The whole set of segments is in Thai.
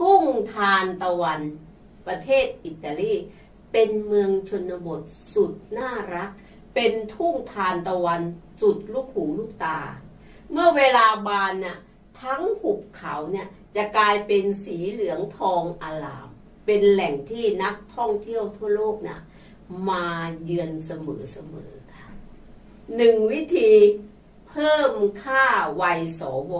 ทุ่งทานตะวัน ประเทศอิตาลี เป็นเมืองชนบทสุดน่ารัก เป็นทุ่งทานตะวันสุดลูกหูลูกตา เมื่อเวลาบานน่ะทั้งหุบเขาเนี่ยจะกลายเป็นสีเหลืองทองอลาม เป็นแหล่งที่นักท่องเที่ยวทั่วโลกน่ะมาเยือนเสมอๆค่ะหนึ่งวิธีเพิ่มค่าวัยสว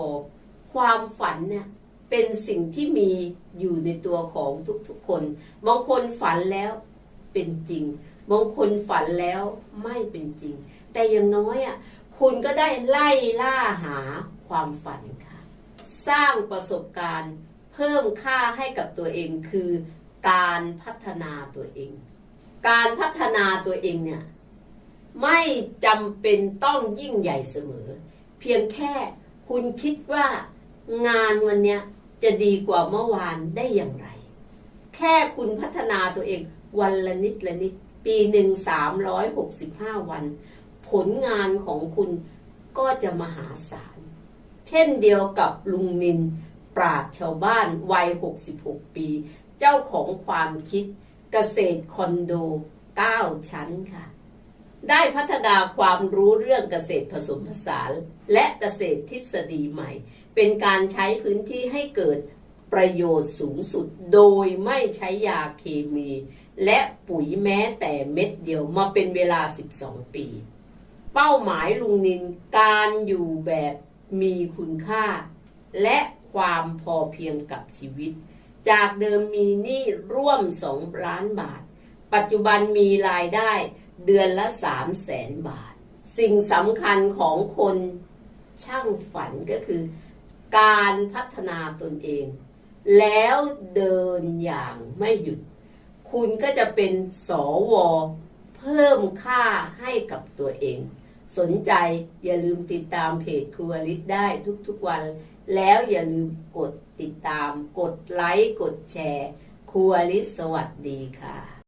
ความฝันเนี่ย เป็นสิ่งที่มีอยู่ในตัวของทุกๆคน บางคนฝันแล้วเป็นจริง บางคนฝันแล้วไม่เป็นจริง แต่อย่างน้อยอะคุณก็ได้ไล่ล่าหาความฝันค่ะ สร้างประสบการณ์เพิ่มค่าให้กับตัวเองคือการพัฒนาตัวเอง การพัฒนาตัวเองเนี่ยไม่จำเป็นต้องยิ่งใหญ่เสมอ เพียงแค่คุณคิดว่างานวันเนี้ย จะดีกว่าเมื่อวานได้อย่างไร แค่คุณพัฒนาตัวเองวันละนิดละนิด ปีหนึ่งสามร้อยหกสิบห้าวัน ผลงานของคุณก็จะมหาศาล เช่นเดียวกับลุงนิน ปราดชาวบ้านวัย 66 ปี เจ้าของความคิดเกษตรคอนโด 9 ชั้นค่ะ ได้พัฒนาความรู้เรื่องเกษตรผสมผสานและเกษตรทฤษฎีใหม่ เป็นการใช้พื้นที่ให้เกิดประโยชน์สูงสุดโดยไม่ใช้ยาเคมี และปุ๋ยแม้แต่เม็ดเดียวมาเป็นเวลา 12 ปี เป้าหมายลุงนินการอยู่แบบมีคุณค่า และความพอเพียงกับชีวิต จากเดิมมีหนี้ร่วม 2 ล้านบาท ปัจจุบันมีรายได้ เดือนละ3แสนบาท สิ่งสำคัญของคนช่างฝันก็คือ การพัฒนาตนเอง แล้วเดินอย่างไม่หยุด คุณก็จะเป็นสวเพิ่มค่าให้กับตัวเอง สนใจอย่าลืมติดตามเพจครัวลิศได้ทุกๆวัน แล้วอย่าลืมกดติดตาม กดไลค์ กดแชร์ครัวลิศสวัสดีค่ะ